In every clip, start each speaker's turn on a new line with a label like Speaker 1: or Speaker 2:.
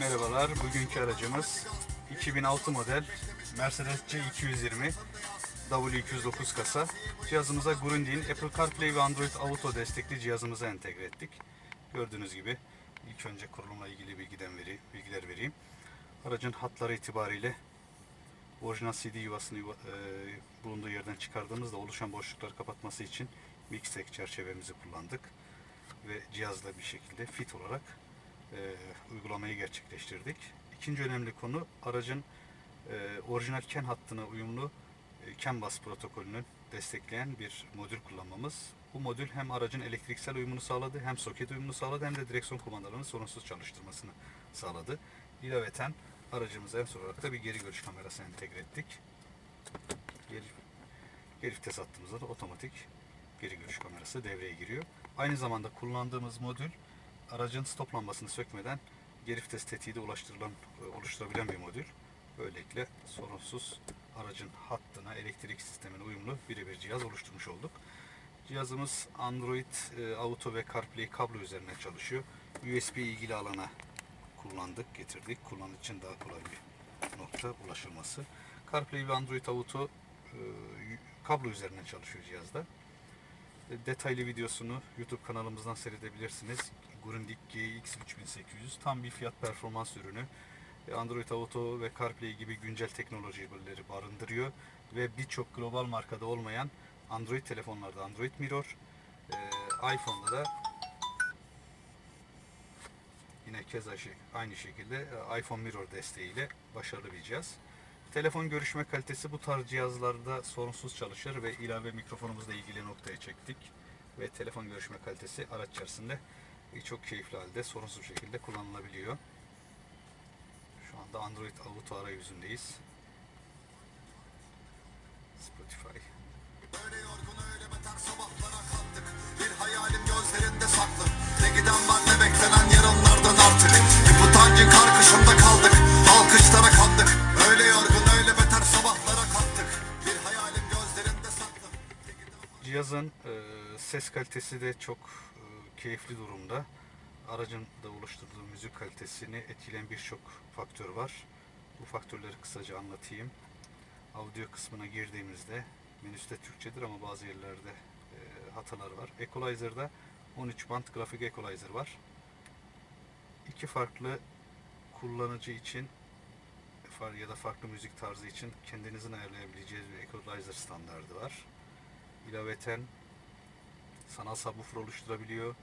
Speaker 1: Merhabalar, bugünkü aracımız 2006 model Mercedes C220 W209 kasa. Cihazımıza Grundig'in Apple CarPlay ve Android Auto destekli cihazımıza entegre ettik. Gördüğünüz gibi ilk önce kurulumla ilgili bilgiden veri, bilgiler vereyim. Aracın hatları itibariyle orijinal CD yuvasını yuva- e, bulunduğu yerden çıkardığımızda oluşan boşlukları kapatması için Mixtec çerçevemizi kullandık ve cihazla bir şekilde fit olarak e, uygulamayı gerçekleştirdik. İkinci önemli konu aracın e, orijinal CAN hattına uyumlu e, CAN bus protokolünü destekleyen bir modül kullanmamız. Bu modül hem aracın elektriksel uyumunu sağladı, hem soket uyumunu sağladı, hem de direksiyon kumandalarını sorunsuz çalıştırmasını sağladı. İlaveten aracımıza en son olarak da bir geri görüş kamerası entegre ettik. Geri, geri vites attığımızda da otomatik geri görüş kamerası devreye giriyor. Aynı zamanda kullandığımız modül aracın stop sökmeden geri vites tetiği de ulaştırılan, e, oluşturabilen bir modül. Böylelikle sorunsuz aracın hattına, elektrik sistemine uyumlu birebir cihaz oluşturmuş olduk. Cihazımız Android e, Auto ve CarPlay kablo üzerinden çalışıyor. USB ilgili alana kullandık, getirdik. Kullanıcı için daha kolay bir nokta ulaşılması. CarPlay ve Android Auto e, kablo üzerinden çalışıyor cihazda. Detaylı videosunu YouTube kanalımızdan seyredebilirsiniz. Grundig GX 3800 tam bir fiyat performans ürünü. E, Android Auto ve CarPlay gibi güncel teknolojileri barındırıyor ve birçok global markada olmayan Android telefonlarda Android Mirror, e, iPhone'da da yine keza şey- aynı şekilde e, iPhone Mirror desteğiyle başarılı bir cihaz. Telefon görüşme kalitesi bu tarz cihazlarda sorunsuz çalışır ve ilave mikrofonumuzla ilgili noktaya çektik. Ve telefon görüşme kalitesi araç içerisinde çok keyifli halde sorunsuz bir şekilde kullanılabiliyor. Şu anda Android Auto arayüzündeyiz. Spotify.
Speaker 2: Öyle yorgun öyle beter sabahlara kalktık. Bir hayalim gözlerinde saklı. Ne giden var ne beklenen yarınlardan artık. Bir utancın karkışında kaldık. Alkışlara kandık. Öyle yorgun öyle beter sabahlara kalktık. Bir hayalim gözlerinde saklı.
Speaker 1: Cihazın e, ses kalitesi de çok e, keyifli durumda. Aracın da oluşturduğu müzik kalitesini etkileyen birçok faktör var. Bu faktörleri kısaca anlatayım. Audio kısmına girdiğimizde menüsü Türkçedir ama bazı yerlerde e, hatalar var. Equalizer'da 13 band grafik equalizer var. İki farklı kullanıcı için ya da farklı müzik tarzı için kendinizin ayarlayabileceğiniz bir equalizer standardı var. İlaveten sanal subwoofer oluşturabiliyor.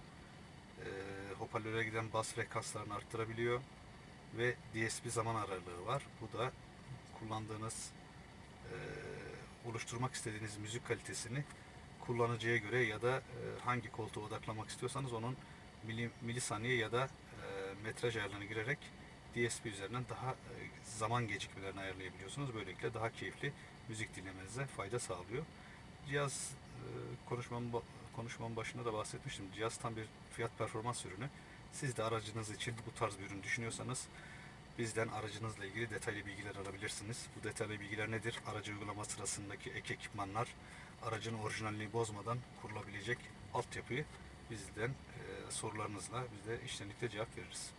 Speaker 1: E, hoparlöre giden bas frekanslarını arttırabiliyor. Ve DSP zaman aralığı var. Bu da kullandığınız e, oluşturmak istediğiniz müzik kalitesini kullanıcıya göre ya da e, hangi koltuğa odaklamak istiyorsanız onun mili, milisaniye ya da e, metraj ayarlarına girerek DSP üzerinden daha e, zaman gecikmelerini ayarlayabiliyorsunuz. Böylelikle daha keyifli müzik dinlemenize fayda sağlıyor. Cihaz e, konuşmamın, konuşmamın başında da bahsetmiştim. Cihaz tam bir fiyat performans ürünü. Siz de aracınız için bu tarz bir ürün düşünüyorsanız bizden aracınızla ilgili detaylı bilgiler alabilirsiniz. Bu detaylı bilgiler nedir? Aracı uygulama sırasındaki ek ekipmanlar, aracın orijinalliğini bozmadan kurulabilecek altyapıyı bizden e, sorularınızla biz de iştenlikle cevap veririz.